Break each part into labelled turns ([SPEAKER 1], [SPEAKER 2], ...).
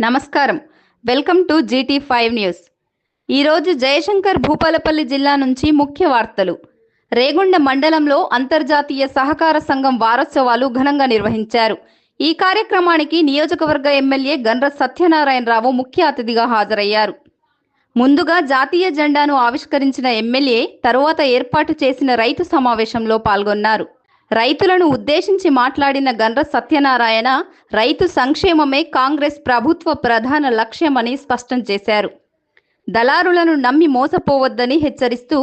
[SPEAKER 1] నమస్కారం. Welcome to GT five news. ఈరోజు జయశంకర్ భూపాలపల్లి జిల్లా నుంచి ముఖ్య వార్తలు. రేగొండ మండలంలో అంతర్జాతీయ సహకార సంఘం వారోత్సవాలు ఘనంగా నిర్వహించారు. ఈ కార్యక్రమానికి నియోజకవర్గ ఎమ్మెల్యే గన్ర సత్యనారాయణరావు ముఖ్య అతిథిగా హాజరయ్యారు. ముందుగా జాతీయ జెండాను ఆవిష్కరించిన ఎమ్మెల్యే తరువాత ఏర్పాటు చేసిన రైతు సమావేశంలో పాల్గొన్నారు. రైతులను ఉద్దేశించి మాట్లాడిన గండ్ర సత్యనారాయణ రైతు సంక్షేమమే కాంగ్రెస్ ప్రభుత్వ ప్రధాన లక్ష్యమని స్పష్టం చేశారు. దళారులను నమ్మి మోసపోవద్దని హెచ్చరిస్తూ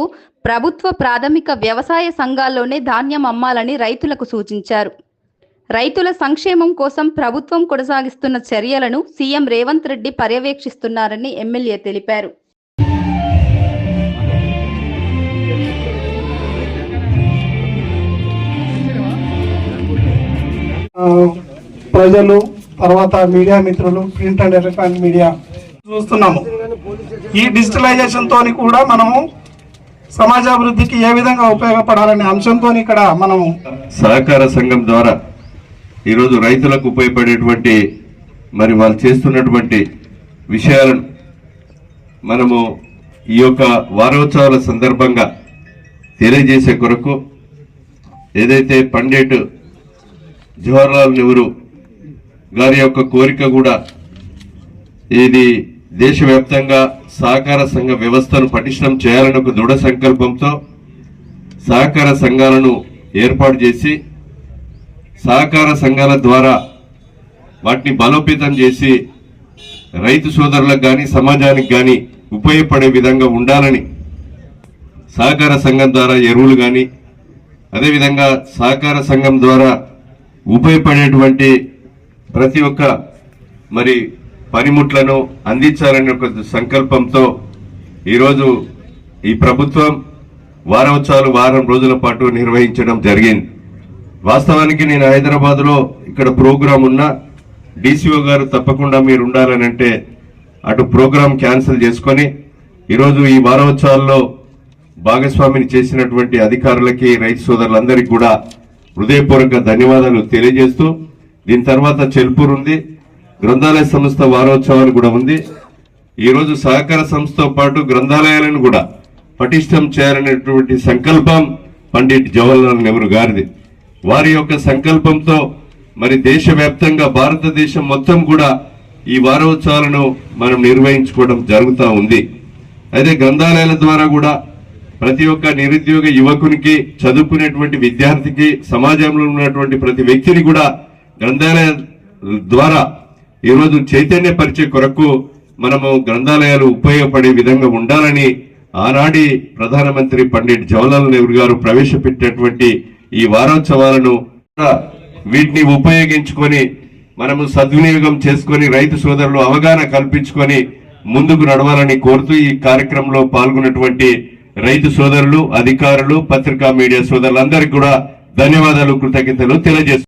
[SPEAKER 1] ప్రభుత్వ ప్రాథమిక వ్యవసాయ సంఘాల్లోనే ధాన్యం అమ్మాలని రైతులకు సూచించారు. రైతుల సంక్షేమం కోసం ప్రభుత్వం కొనసాగిస్తున్న చర్యలను సీఎం రేవంత్ రెడ్డి పర్యవేక్షిస్తున్నారని ఎమ్మెల్యే తెలిపారు.
[SPEAKER 2] ప్రజలు తర్వాత మీడియా మిత్రులు ప్రింట్ అండ్ ఎలక్ట్రానిక్ మీడియా చూస్తున్నాము. ఈ డిజిటలైజేషన్తో కూడా మనము సమాజాభివృద్ధికి ఏ విధంగా ఉపయోగపడాలనే అంశంతో ఇక్కడ మనము
[SPEAKER 3] సహకార సంఘం ద్వారా ఈరోజు రైతులకు ఉపయోగపడేటువంటి మరి వాళ్ళు చేస్తున్నటువంటి విషయాలను మనము ఈ యొక్క వారోత్సవాల సందర్భంగా తెలియజేసే కొరకు ఏదైతే పండేటు జవహర్లాల్ నెహ్రూ గారి యొక్క కోరిక కూడా ఇది దేశవ్యాప్తంగా సహకార సంఘ వ్యవస్థను పటిష్టం చేయాలని ఒక దృఢ సంకల్పంతో సహకార సంఘాలను ఏర్పాటు చేసి సహకార సంఘాల ద్వారా వాటిని బలోపేతం చేసి రైతు సోదరులకు కానీ సమాజానికి కానీ ఉపయోగపడే విధంగా ఉండాలని సహకార సంఘం ద్వారా ఎరువులు కానీ అదేవిధంగా సహకార సంఘం ద్వారా ఉపయోగపడేటువంటి ప్రతి ఒక్క మరి పనిముట్లను అందించాలనే ఒక సంకల్పంతో ఈరోజు ఈ ప్రభుత్వం వారోత్సవాలు వారం రోజుల పాటు నిర్వహించడం జరిగింది. వాస్తవానికి నేను హైదరాబాద్లో ఇక్కడ ప్రోగ్రాం ఉన్నా డీసీఓ గారు తప్పకుండా మీరు ఉండాలని అంటే అటు ప్రోగ్రాం క్యాన్సిల్ చేసుకొని ఈరోజు ఈ వారోత్సవాల్లో భాగస్వామిని చేసినటువంటి అధికారులకి రైతు సోదరులందరికీ కూడా హృదయపూర్వక ధన్యవాదాలు తెలియజేస్తూ దీని తర్వాత చెల్పూర్ ఉంది గ్రంథాలయ సంస్థ వారోత్సవాలు కూడా ఉంది. ఈరోజు సహకార సంస్థతో పాటు గ్రంథాలయాలను కూడా పటిష్టం చేయాలనేటువంటి సంకల్పం పండిట్ జవహర్లాల్ నెహ్రూ గారిది. వారి యొక్క సంకల్పంతో మరి దేశవ్యాప్తంగా భారతదేశం మొత్తం కూడా ఈ వారోత్సవాలను మనం నిర్వహించుకోవడం జరుగుతూ ఉంది. అయితే గ్రంథాలయాల ద్వారా కూడా ప్రతి ఒక్క నిరుద్యోగ యువకునికి చదువుకునేటువంటి విద్యార్థికి సమాజంలో ఉన్నటువంటి ప్రతి వ్యక్తిని కూడా గ్రంథాలయ ద్వారా ఈరోజు చైతన్య పరిచే కొరకు మనము గ్రంథాలయాలు ఉపయోగపడే విధంగా ఉండాలని ఆనాడి ప్రధానమంత్రి పండిట్ జవహర్లాల్ నెహ్రూ గారు ప్రవేశపెట్టినటువంటి ఈ వారోత్సవాలను కూడా వీటిని ఉపయోగించుకొని మనము సద్వినియోగం చేసుకొని రైతు సోదరులు అవగాహన కల్పించుకొని ముందుకు నడవాలని కోరుతూ ఈ కార్యక్రమంలో పాల్గొన్నటువంటి రైతు సోదరులు అధికారులు పత్రికా మీడియా సోదరులందరికీ కూడా ధన్యవాదాలు కృతజ్ఞతలు తెలియజేస్తున్నారు